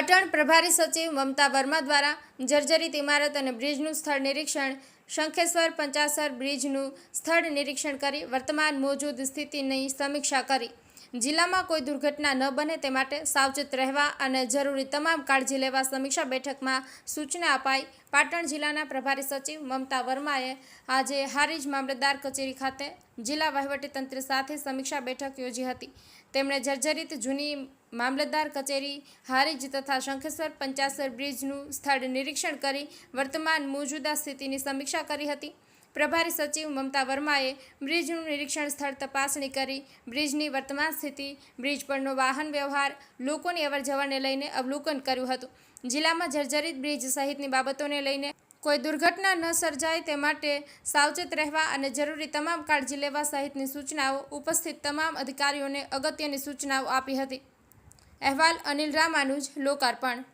પાટણ પ્રભારી સચિવ મમતા વર્મા દ્વારા જર્જરિત ઇમારત અને બ્રિજનું સ્થળ નિરીક્ષણ, શંખેશ્વર પંચાસર બ્રિજનું સ્થળ નિરીક્ષણ કરી વર્તમાન મોજૂદ સ્થિતિની સમીક્ષા કરી. જિલ્લામાં કોઈ દુર્ઘટના ન બને તે માટે સાવચેત રહેવા અને જરૂરી તમામ કાળજી લેવા સમીક્ષા બેઠકમાં સૂચના અપાઈ. પાટણ જિલ્લાના પ્રભારી સચિવ મમતા વર્માએ આજે હારીજ મામલતદાર કચેરી ખાતે જિલ્લા વહીવટીતંત્ર સાથે સમીક્ષા બેઠક યોજી હતી. તેમણે જર્જરિત જૂની મામલતદાર કચેરી, હારીજ તથા શંખેશ્વર પંચાસર બ્રિજનું સ્થળ નિરીક્ષણ કરી વર્તમાન મોજૂદા સ્થિતિની સમીક્ષા કરી હતી. પ્રભારી સચિવ મમતા વર્માએ બ્રિજનું નિરીક્ષણ સ્થળ તપાસણી કરી. બ્રિજની વર્તમાન સ્થિતિ, બ્રિજ પરનો વાહન વ્યવહાર, લોકોની અવરજવરને લઈને અવલોકન કર્યું હતું. જિલ્લામાં જર્જરિત બ્રિજ સહિતની બાબતોને લઈને કોઈ દુર્ઘટના ન સર્જાય તે માટે સાવચેત રહેવા અને જરૂરી તમામ કાળજી લેવા સહિતની સૂચનાઓ ઉપસ્થિત તમામ અધિકારીઓને અગત્યની સૂચનાઓ આપી હતી. અહેવાલ અનિલ રામાનુજ, લોકાર્પણ.